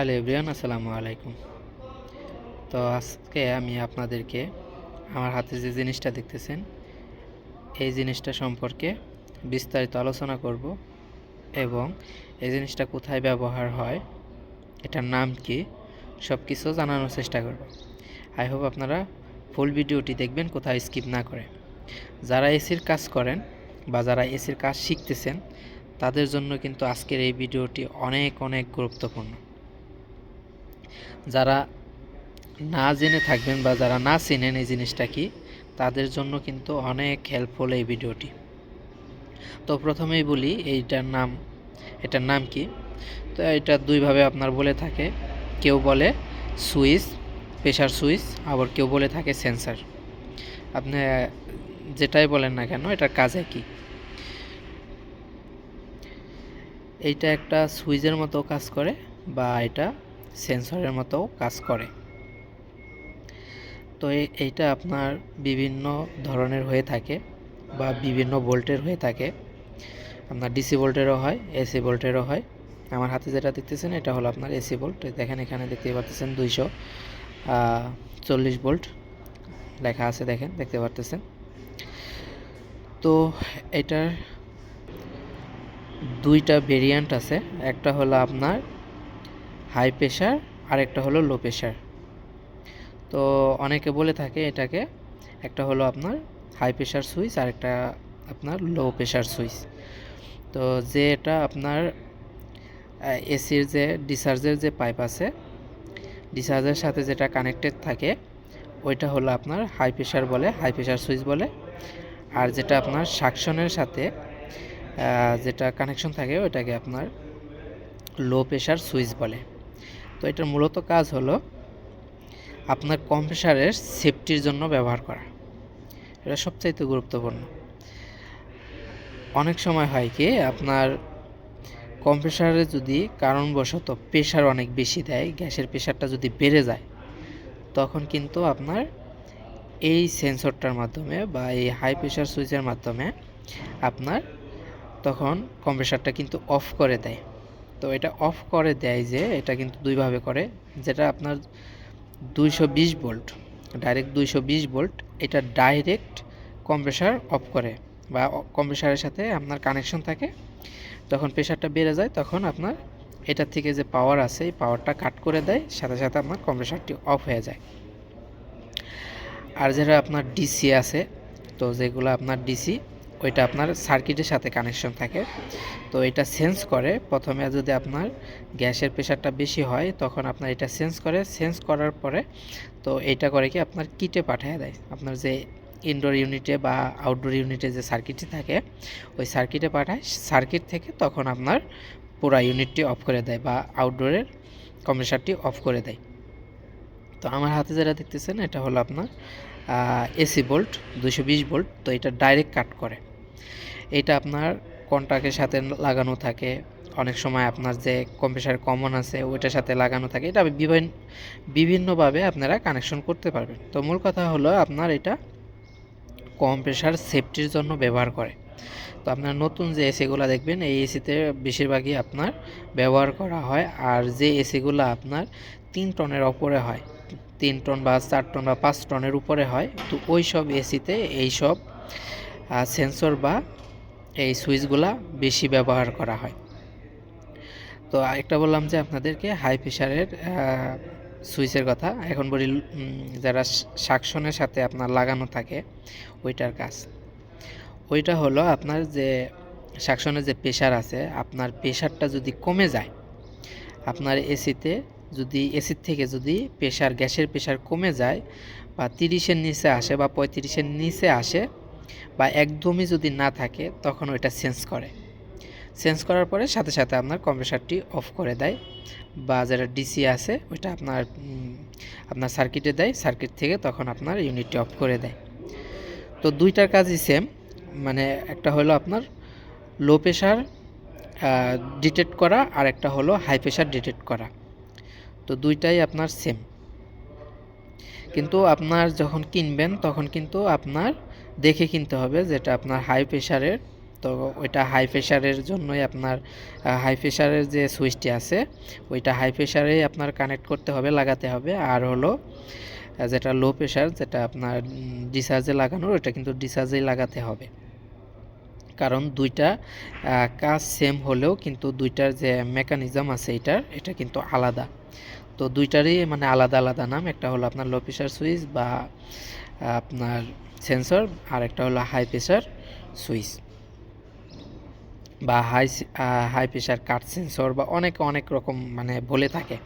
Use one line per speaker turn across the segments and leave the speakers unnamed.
Hello everyone, আসসালামু আলাইকুম। তো আজকে আমি আপনাদেরকে আমার হাতে যে জিনিসটা দেখতেছেন, এই জিনিসটা সম্পর্কে বিস্তারিত আলোচনা করব এবং এই জিনিসটা কোথায় ব্যবহার হয়, এটার নাম কি সব কিছু জানানোর চেষ্টা করব। আই হোপ আপনারা ফুল ভিডিওটি দেখবেন কোথায় স্কিপ না করে। যারা এসির কাজ করেন বা যারা এসির কাজ শিখতেছেন, তাদের জন্য কিন্তু আজকের এই ভিডিওটি অনেক অনেক গুরুত্বপূর্ণ। যারা না জেনে থাকবেন বা যারা না চেনেন এই জিনিসটা কি, তাদের জন্য কিন্তু অনেক হেল্পফুল এই ভিডিওটি। তো প্রথমেই বলি, এইটার নাম, এটার নাম কি? তো এটা দুইভাবে আপনার বলে থাকে। কেউ বলে সুইচ প্রেশার সুইচ, আবার কেউ বলে থাকে সেন্সার। আপনি যেটাই বলেন না কেন, এটার কাজ কি? এইটা একটা সুইচের মতো কাজ করে বা এটা সেন্সরের মতো কাজ করে। তো এইটা আপনার বিভিন্ন ধরনের হয়ে থাকে বা বিভিন্ন ভোল্টের হয়ে থাকে। আপনার ডিসি ভোল্টেরও হয়, এসি ভোল্টেরও হয়। আমার হাতে যেটা দেখতেছেন, এটা হলো আপনার এসি ভোল্ট। দেখেন, এখানে দেখতে পাচ্ছেন দুইশো চল্লিশ ভোল্ট লেখা আছে, দেখেন, দেখতে পারতেছেন। তো এটার দুইটা ভেরিয়েন্ট আছে। একটা হলো আপনার হাই প্রেশার আর একটা হলো লো প্রেশার তো অনেকে বলে থাকে এটাকে, একটা হলো আপনার হাই প্রেশার সুইচ আর একটা আপনার লো প্রেশার সুইচ তো যে এটা আপনার এসির যে ডিসচার্জের যে পাইপ আছে ডিসচার্জের সাথে যেটা কানেক্টেড থাকে, ওইটা হলো আপনার হাই প্রেশার বলে হাই প্রেশার সুইচ বলে। আর যেটা আপনার সাকশনের সাথে যেটা কানেকশন থাকে, ওইটাকে আপনার লো প্রেশার সুইচ বলে। তো এটার মূলত কাজ হলো আপনার কম্প্রেসারের সেফটির জন্য ব্যবহার করা। এটা সবচাইতে গুরুত্বপূর্ণ। অনেক সময় হয় কি, আপনার কম্প্রেসারে যদি কারণবশত প্রেশার অনেক বেশি দেয়, গ্যাসের প্রেশারটা যদি বেড়ে যায়, তখন কিন্তু আপনার এই সেন্সরটার মাধ্যমে বা এই হাই প্রেশার সুইচের মাধ্যমে আপনার তখন কম্প্রেসারটা কিন্তু অফ করে দেয়। তো এটা অফ করে দেয় যে এটা কিন্তু দুইভাবে করে। যেটা আপনার দুইশো বিশ ভোল্ট ডাইরেক্ট দুইশো বিশ ভোল্ট এটা ডাইরেক্ট কম্প্রেসার অফ করে বা কম্প্রেসারের সাথে আপনার কানেকশন থাকে। যখন প্রেশারটা বেড়ে যায়, তখন আপনার এটার থেকে যে পাওয়ার আছে, এই পাওয়ারটা কাট করে দেয়, সাথে সাথে আপনার কম্প্রেসারটি অফ হয়ে যায়। আর যেটা আপনার ডিসি আছে, তো যেগুলো আপনার ডিসি ওইটা আপনার সার্কিটের সাথে কানেকশন থাকে। তো এটা সেন্স করে। প্রথমে যদি আপনার গ্যাসের প্রেশারটা বেশি হয়, তখন আপনার এটা সেন্স করে। সেন্স করার পরে তো এটা করে কি আপনার কিটে পাঠিয়ে দেয়। আপনার যে ইনডোর ইউনিটে বা আউটডোর ইউনিটে যে সার্কিটটি থাকে, ওই সার্কিটে পাঠায়। সার্কিট থেকে তখন আপনার পুরা ইউনিটটি অফ করে দেয় বা আউটডোরের কম্প্রেসারটি অফ করে দেয়। তো আমার হাতে যেটা দেখতেছেন, এটা হলো আপনার এসি বোল্ট দুশো বিশ বোল্ট তো এটা ডাইরেক্ট কাট করে। এটা আপনার কন্ট্রাক্টের সাথে লাগানো থাকে। অনেক সময় আপনার যে কম্প্রেসার কমন আছে, ওইটার সাথে লাগানো থাকে। এটা বিভিন্ন, বিভিন্নভাবে আপনারা কানেকশন করতে পারবেন। তো মূল কথা হলো আপনার এটা কম্প্রেসার সেফটির জন্য ব্যবহার করে। তো আপনার নতুন যে এসিগুলো দেখবেন, এই এসিতে বেশিরভাগই আপনার ব্যবহার করা হয়। আর যে এসিগুলো আপনার তিন টনের ওপরে হয়, তিন টন বা চার টন বা পাঁচ টনের উপরে হয়, তো ওই সব এসিতে এই সব সেন্সর বা এই সুইচগুলা বেশি ব্যবহার করা হয়। তো আরেকটা বললাম যে আপনাদেরকে হাই প্রেশারের সুইচের কথা। এখন বলি যারা সাকশনের সাথে আপনার লাগানো থাকে, ওইটার কাজ। ওইটা হলো আপনার যে সাকশনের যে প্রেশার আছে, আপনার প্রেশারটা যদি কমে যায়, আপনার এসিতে যদি, এসির থেকে যদি প্রেশার গ্যাসের প্রেশার কমে যায় বা তিরিশের নিচে আসে বা পঁয়ত্রিশের নিচে আসে বা একদমই যদি না থাকে, তখন ওইটা সেন্স করে। সেন্স করার পরে সাথে সাথে আপনার কম্প্রেসারটি অফ করে দেয় বা যেটা ডিসি আছে, ওইটা আপনার আপনার সার্কিটে দেয় সার্কিট থেকে তখন আপনার ইউনিটটি অফ করে দেয়। তো দুইটার কাজই সেম মানে একটা হলো আপনার লো প্রেশার ডিটেক্ট করা আর একটা হলো হাই প্রেশার ডিটেক্ট করা। তো দুইটাই আপনার সেম কিন্তু আপনার যখন কিনবেন, তখন কিন্তু আপনার দেখে কিনতে হবে যেটা আপনার হাই প্রেশারের তো ওইটা হাই প্রেশারের জন্যই আপনার হাই প্রেশারের যে সুইচটি আছে, ওইটা হাই প্রেশারেই আপনার কানেক্ট করতে হবে, লাগাতে হবে। আর হলো যেটা লো প্রেশার যেটা আপনার ডিসার্জে লাগানোর ওইটা কিন্তু ডিসার্জেই লাগাতে হবে। কারণ দুইটা কাজ সেম হলেও কিন্তু দুইটার যে মেকানিজম আছে এটার, এটা কিন্তু আলাদা। তো দুইটারই মানে আলাদা আলাদা নাম। একটা হলো আপনার লো প্রেশার সুইচ বা আপনার সেন্সর আর একটা হলো হাই প্রেশার সুইচ বা high high pressure cut sensor বা অনেক অনেক রকম মানে বলে থাকে।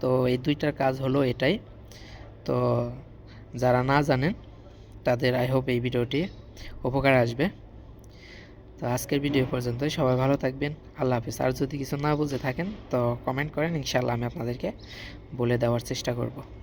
তো এই দুইটার কাজ হলো এটাই। তো যারা না জানেন, তাদের আই হোপ এই ভিডিওটি উপকার আসবে। তো আজকের ভিডিও পর্যন্তই। সবাই ভালো থাকবেন। আল্লাহ হাফিজ। আর যদি কিছু না বুঝে থাকেন, তো কমেন্ট করেন। ইনশাআল্লাহ আমি আপনাদেরকে বলে দেওয়ার চেষ্টা করব।